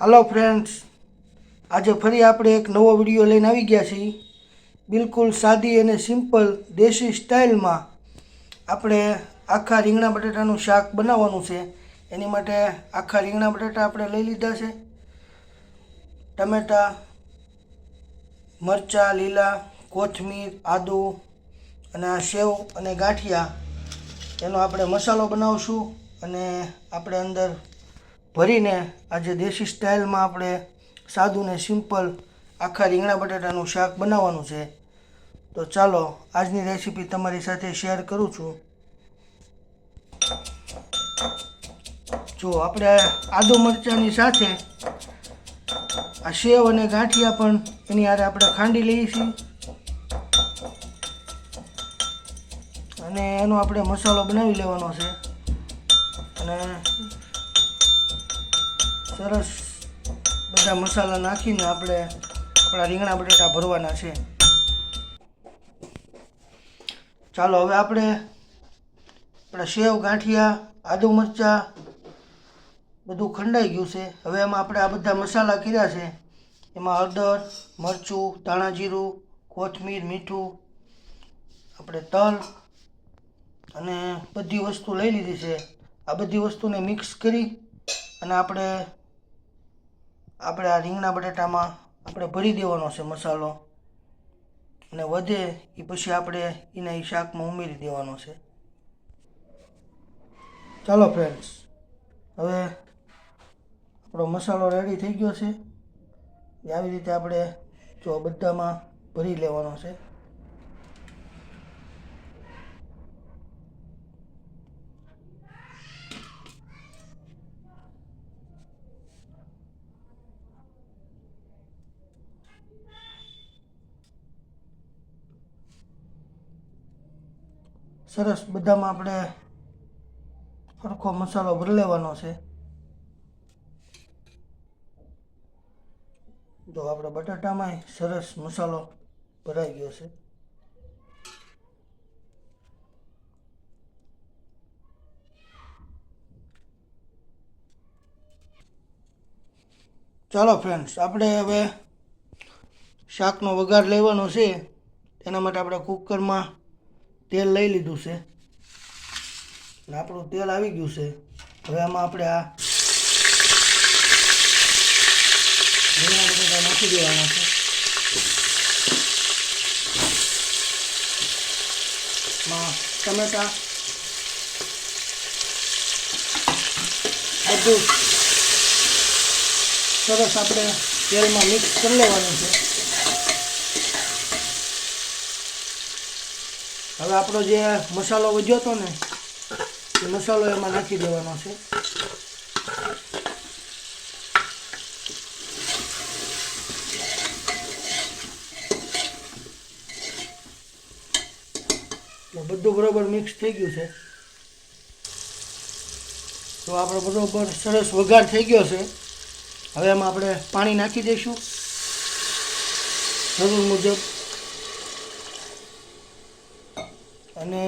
હાલો friends આજે ફરી આપણે એક નવો વીડિયો લઈને આવી ગયા છીએ. બિલકુલ સાદી અને સિમ્પલ દેશી સ્ટાઇલમાં આપણે આખા રીંગણા બટાટાનું શાક બનાવવાનું છે. એની માટે આખા રીંગણા બટાટા આપણે લઈ લીધા છે. ટમેટાં, મરચાં, લીલા, કોથમીર, આદુ અને આ સેવ અને ગાંઠિયા. એનો આપણે મસાલો બનાવશું અને આપણે અંદર ભરીને આજે દેશી સ્ટાઇલમાં આપણે સાદું ને સિમ્પલ આખા રીંગણા બટાટાનું શાક બનાવવાનું છે. તો ચાલો, આજની રેસીપી તમારી સાથે શેર કરું છું. જો, આપણે આદુ મરચાંની સાથે આ સેવ અને ગાંઠિયા પણ એની આરે આપણે ખાંડી લઈએ છીએ. અને એનો આપણે મસાલો બનાવી લેવાનો છે. અને સરસ બધા મસાલા નાખીને આપણે આપણા રીંગણા બટેટા ભરવાના છે. ચાલો હવે આપણે આપણા સેવ, ગાંઠિયા, આદુ મરચાં બધું ખંડાઈ ગયું છે. હવે એમાં આપણે આ બધા મસાલા કર્યા છે. એમાં હળદર, મરચું, ધાણા જીરું, કોથમીર, મીઠું, આપણે તલ અને બધી વસ્તુ લઈ લીધી છે. આ બધી વસ્તુને મિક્સ કરી અને આપણે આપણે આ રીંગણા બટાટામાં આપણે ભરી દેવાનો છે મસાલો. અને વધે એ પછી આપણે એના એ શાકમાં ઉમેરી દેવાનો છે. ચાલો ફ્રેન્ડ્સ હવે આપણો મસાલો રેડી થઈ ગયો છે. આવી રીતે આપણે જો બધામાં ભરી લેવાનો છે. સરસ બધામાં આપણે સરખો મસાલો ભરી લેવાનો છે. જો આપણે બટાટામાં સરસ મસાલો ભરાઈ ગયો છે. ચાલો ફ્રેન્ડ્સ આપણે હવે શાકનો વઘાર લેવાનો છે. તેના માટે આપણે કુકરમાં તેલ લઈ લીધું છે. અને આપણું તેલ આવી ગયું છે. હવે આમાં આપણે આ રીંગણા નાખી દેવાના છે. માં ટમેટા, બધું સરસ આપણે તેલમાં મિક્સ કરી લેવાનું છે. હવે આપણો જે મસાલો વધ્યો હતો ને, એ મસાલો એમાં નાખી દેવાનો છે. બધું બરોબર મિક્સ થઈ ગયું છે. તો આપણો બરોબર સરસ વઘાર થઈ ગયો છે. હવે એમાં આપણે પાણી નાખી દઈશું. જરૂર મુજબ. અને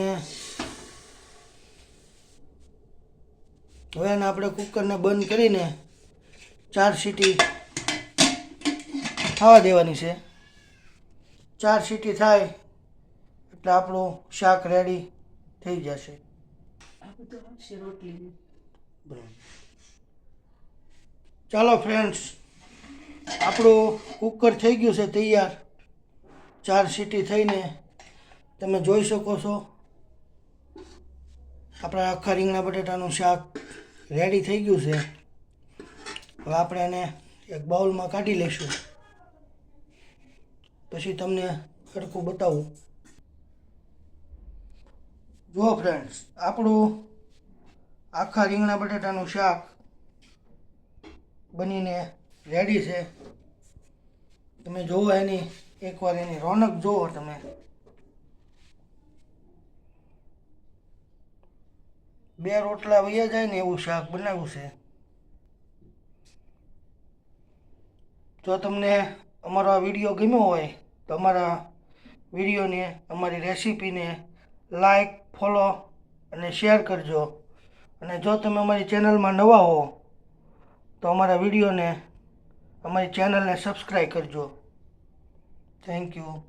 હવે એને આપણે કુકરને બંધ કરીને ચાર સીટી થવા દેવાની છે. ચાર સીટી થાય એટલે આપણું શાક રેડી થઈ જશે. ચાલો ફ્રેન્ડ્સ આપણું કુકર થઈ ગયું છે તૈયાર. ચાર સીટી થઈને તમે જોઈ શકો છો. આપણા આખા રીંગણા બટેટાનું શાક રેડી થઈ ગયું છે. હવે આપણે એને એક બાઉલમાં કાઢી લઈશું. પછી તમને સરખું બતાવું. જુઓ ફ્રેન્ડ્સ આપણું આખા રીંગણા બટેટાનું શાક બનીને રેડી છે. તમે જુઓ એની, એકવાર એની રોનક જુઓ તમે. બે રોટલા વૈયા જાય ને એવું શાક બનાવ્યું છે. જો તમને અમારો આ વીડિયો ગમ્યો હોય તો અમારા વિડીયોને, અમારી રેસીપીને લાઈક, ફોલો અને શેર કરજો. અને જો તમે અમારી ચેનલમાં નવા હો તો અમારા વિડીયોને, અમારી ચેનલને સબસ્ક્રાઈબ કરજો. Thank you.